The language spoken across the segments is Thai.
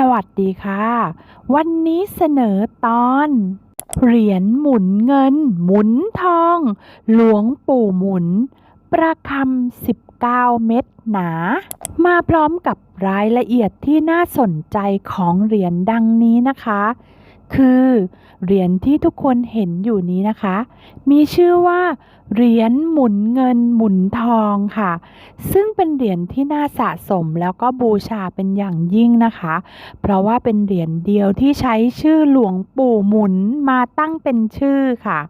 สวัสดีค่ะ วันนี้เสนอตอน เหรียญหมุนเงิน หมุนทอง หลวงปู่หมุน ประคำ19เม็ดหนา มาพร้อมกับรายละเอียดที่น่าสนใจของเหรียญดังนี้นะคะ คือเหรียญที่ทุกคนเห็นอยู่นี้นะคะ มีชื่อว่าเหรียญหมุนเงินหมุนทองค่ะ ซึ่งเป็นเหรียญที่น่าสะสมแล้วก็บูชาเป็นอย่างยิ่งนะคะ เพราะว่าเป็นเหรียญเดียวที่ใช้ชื่อหลวงปู่หมุนมาตั้งเป็นชื่อค่ะ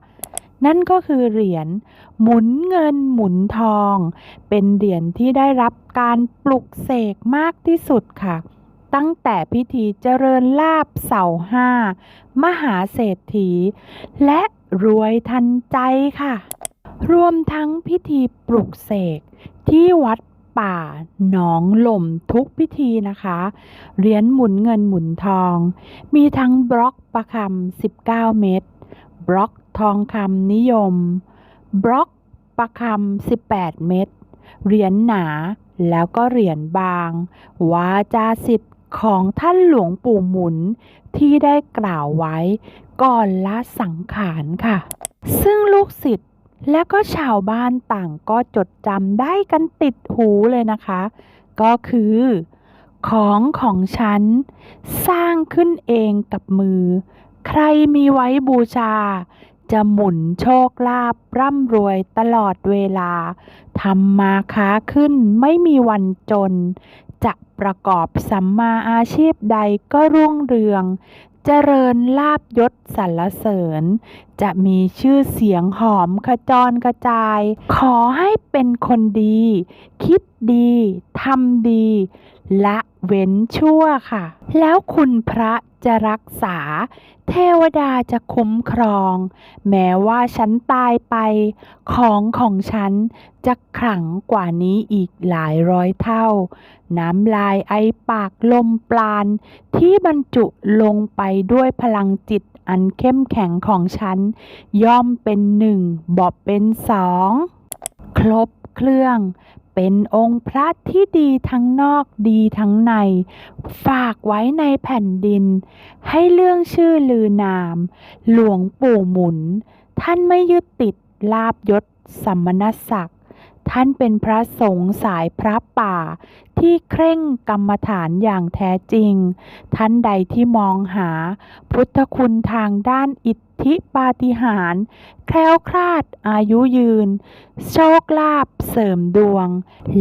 นั่นก็คือเหรียญหมุนเงินหมุนทอง เป็นเหรียญที่ได้รับการปลุกเสกมากที่สุดค่ะ ตั้งแต่พิธีเจริญลาบเสาห้า มหาเศรษฐี และรวยทันใจค่ะ รวมทั้งพิธีปลุกเสกที่วัดป่าหนองหล่มทุกพิธีนะคะ เหรียญหมุนเงินหมุนทอง มีทั้งบล็อกประคำ19 เม็ด บล็อกทองคำนิยม บล็อกประคำ18 เม็ด เหรียญหนาแล้วก็เหรียญบาง วาจาสิทธิ์ ของท่านหลวงปู่หมุนที่ได้กล่าวไว้ก่อนละสังขารค่ะ ซึ่งลูกศิษย์และก็ชาวบ้านต่างก็จดจำได้กันติดหูเลยนะคะ ก็คือ ของของฉัน สร้างขึ้นเองกับมือ ใครมีไว้บูชา จะหมุนโชคลาภร่ำรวยตลอดเวลาทำมาค้าขึ้นไม่มีวันจน จะประกอบสัมมาอาชีพใดก็รุ่งเรือง เจริญลาบยศสรรเสริญ จะมีชื่อเสียงหอมขจรกระจาย ขอให้เป็นคนดี คิดดี ทำดี ละ เว้นชั่วค่ะ แล้วคุณพระจะรักษา เทวดาจะคุ้มครอง แม้ว่าฉันตายไป ของของฉันจะขลังกว่านี้อีกหลายร้อยเท่า น้ำลายไอปากลมปราณ ที่บรรจุลงไปด้วยพลังจิตอันเข้มแข็งของฉัน ย่อมเป็นหนึ่งบอกเป็นสอง ครบเครื่อง เป็นองค์พระที่ดีทั้งนอกดีทั้งใน ฝากไว้ในแผ่นดิน ให้เรื่องชื่อลือนาม หลวงปู่หมุน ท่านไม่ยึดติดลาบยศสัมมณศักดิ์ท่านเป็นพระสงฆ์สายพระป่า ที่เคร่งกรรมฐานอย่างแท้จริง ท่านใดที่มองหาพุทธคุณทางด้านอิทธิปาฏิหาริย์แคล้วคลาดอายุยืน โชคลาภเสริมดวง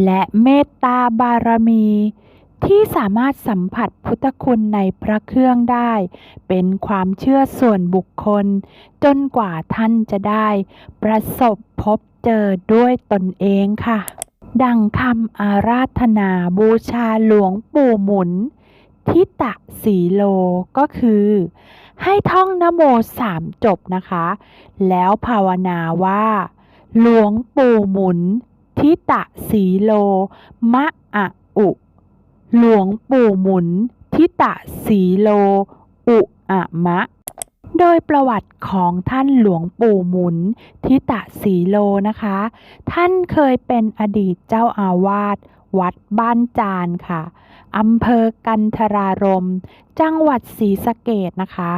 และเมตตาบารมี ที่สามารถสัมผัสพุทธคุณในพระเครื่องได้ เป็นความเชื่อส่วนบุคคล จนกว่าท่านจะได้ ประสบพบเจอด้วยตนเองค่ะ ดังคำอาราธนาบูชาหลวงปู่หมุน ทิตะสีโลก็คือ ให้ท่องนโมสามจบนะคะ แล้วภาวนาว่า หลวงปู่หมุน ทิตะสีโล มะอะอุ หลวงปู่หมุน ทิตะสีโล อุอะมะ โดยประวัติของท่านหลวงปู่หมุนทิตะสีโลนะคะ ท่านเคยเป็นอดีตเจ้าอาวาสวัดบ้านจานค่ะอำเภอกันทรารม จังหวัดศรีสะเกดนะคะ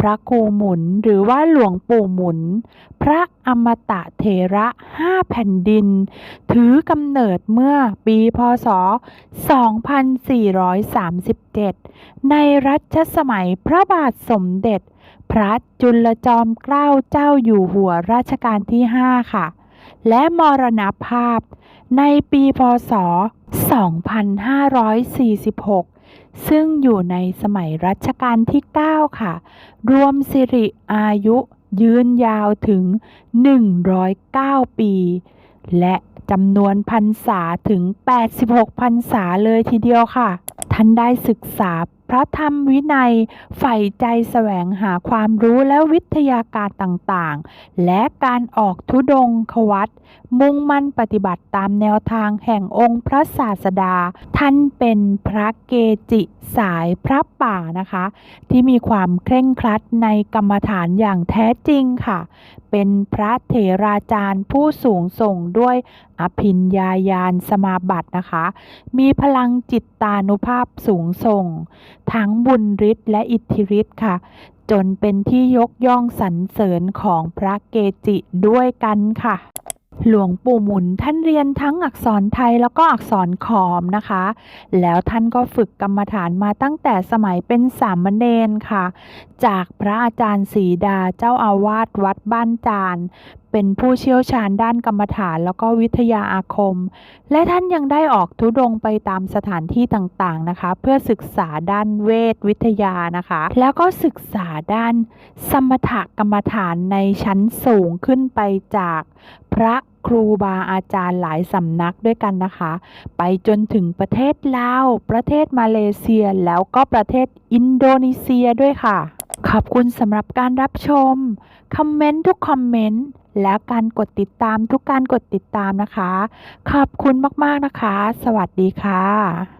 พระครูหมุนหรือว่าหลวงปู่หมุน พระอมตะเถระห้าแผ่นดิน ถือกำเนิดเมื่อปีพศ 2437 ในรัชสมัยพระบาทสมเด็จ พระจุลจอมเกล้าเจ้าอยู่หัวรัชกาลที่ 5 ค่ะ และมรณภาพในปีพศ 2546 ซึ่งอยู่ในสมัยรัชกาลที่ 9 ค่ะ รวมสิริอายุยืนยาวถึง 109 ปี และจำนวนพรรษาถึง 86 พรรษาเลยทีเดียวค่ะ ท่านได้ศึกษา พระธรรมวินัยใฝ่ใจแสวงหาความรู้และวิทยาการต่างๆ และการออกทุดงควัตมุ่งมั่นปฏิบัติตามแนวทางแห่งองค์พระศาสดา ท่านเป็นพระเกจิสายพระป่านะคะ ที่มีความเคร่งครัดในกรรมฐานอย่างแท้จริงค่ะ เป็นพระเถราจารย์ผู้สูงส่งด้วยอภิญญาญาณสมาบัตินะคะ มีพลังจิตตานุภาพสูงส่ง ทั้งบุญฤทธิ์และอิทธิฤทธิ์ค่ะ จนเป็นที่ยกย่องสรรเสริญของพระเกจิด้วยกันค่ะ หลวงปู่หมุนท่านเรียนทั้งอักษรไทยแล้วก็อักษรขอมนะคะ แล้วท่านก็ฝึกกรรมฐานมาตั้งแต่สมัยเป็นสามเณรค่ะ จากพระอาจารย์ศรีดาเจ้าอาวาสวัดบ้านจานเป็นผู้เชี่ยวชาญด้านกรรมฐานแล้วก็วิทยาอาคม และท่านยังได้ออกทุดงไปตามสถานที่ต่างๆนะคะ เพื่อศึกษาด้านเวทวิทยานะคะ แล้วก็ศึกษาด้านสมถกรรมฐานในชั้นสูงขึ้นไปจากพระครูบาอาจารย์หลายสำนักด้วยกันนะคะ ไปจนถึงประเทศลาว ประเทศมาเลเซีย แล้วก็ประเทศอินโดนีเซียด้วยค่ะ ขอบคุณสำหรับการรับชม คอมเมนต์ทุกคอมเมนต์ และการกดติดตามทุกการกดติดตามนะคะ ขอบคุณมากๆนะคะ สวัสดีค่ะ